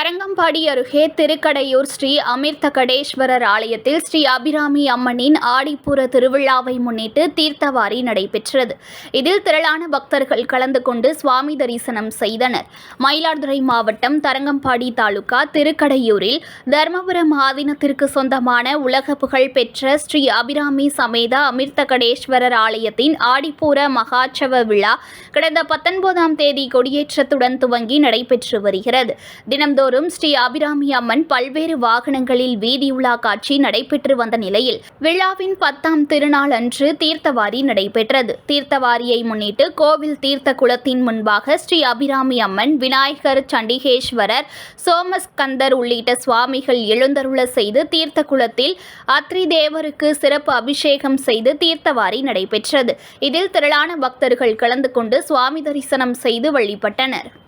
தரங்கம்பாடி அருகே திருக்கடையூர் ஸ்ரீ அமிர்தகடேஸ்வரர் ஆலயத்தில் ஸ்ரீ அபிராமி அம்மனின் ஆடிப்பூர திருவிழாவை முன்னிட்டு தீர்த்தவாரி நடைபெற்றது. இதில் திரளான பக்தர்கள் கலந்து கொண்டு சுவாமி தரிசனம் செய்தனர். மயிலாடுதுறை மாவட்டம் தரங்கம்பாடி தாலுகா திருக்கடையூரில் தர்மபுரம் ஆதீனத்திற்கு சொந்தமான உலக புகழ் பெற்ற ஸ்ரீ அபிராமி சமேத அமிர்தகடேஸ்வரர் ஆலயத்தின் ஆடிப்பூர மகாச்சவ விழா கடந்த பத்தொன்பதாம் தேதி கொடியேற்றத்துடன் துவங்கி நடைபெற்று வருகிறது. தினம்தோறும் ஸ்ரீ அபிராமி அம்மன் பல்வேறு வாகனங்களில் வீதியுலா காட்சி நடைபெற்று வந்த நிலையில் விழாவின் பத்தாம் திருநாள் அன்று தீர்த்தவாரி நடைபெற்றது. தீர்த்தவாரியை முன்னிட்டு கோவில் தீர்த்த குளத்தின் முன்பாக ஸ்ரீ அபிராமி அம்மன் விநாயகர் சண்டிகேஸ்வரர் சோமஸ்கந்தர் உள்ளிட்ட சுவாமிகள் எழுந்தருள செய்து தீர்த்த குளத்தில் அத்ரி தேவருக்கு சிறப்பு அபிஷேகம் செய்து தீர்த்தவாரி நடைபெற்றது. இதில் திரளான பக்தர்கள் கலந்து கொண்டு சுவாமி தரிசனம் செய்து வழிபட்டனர்.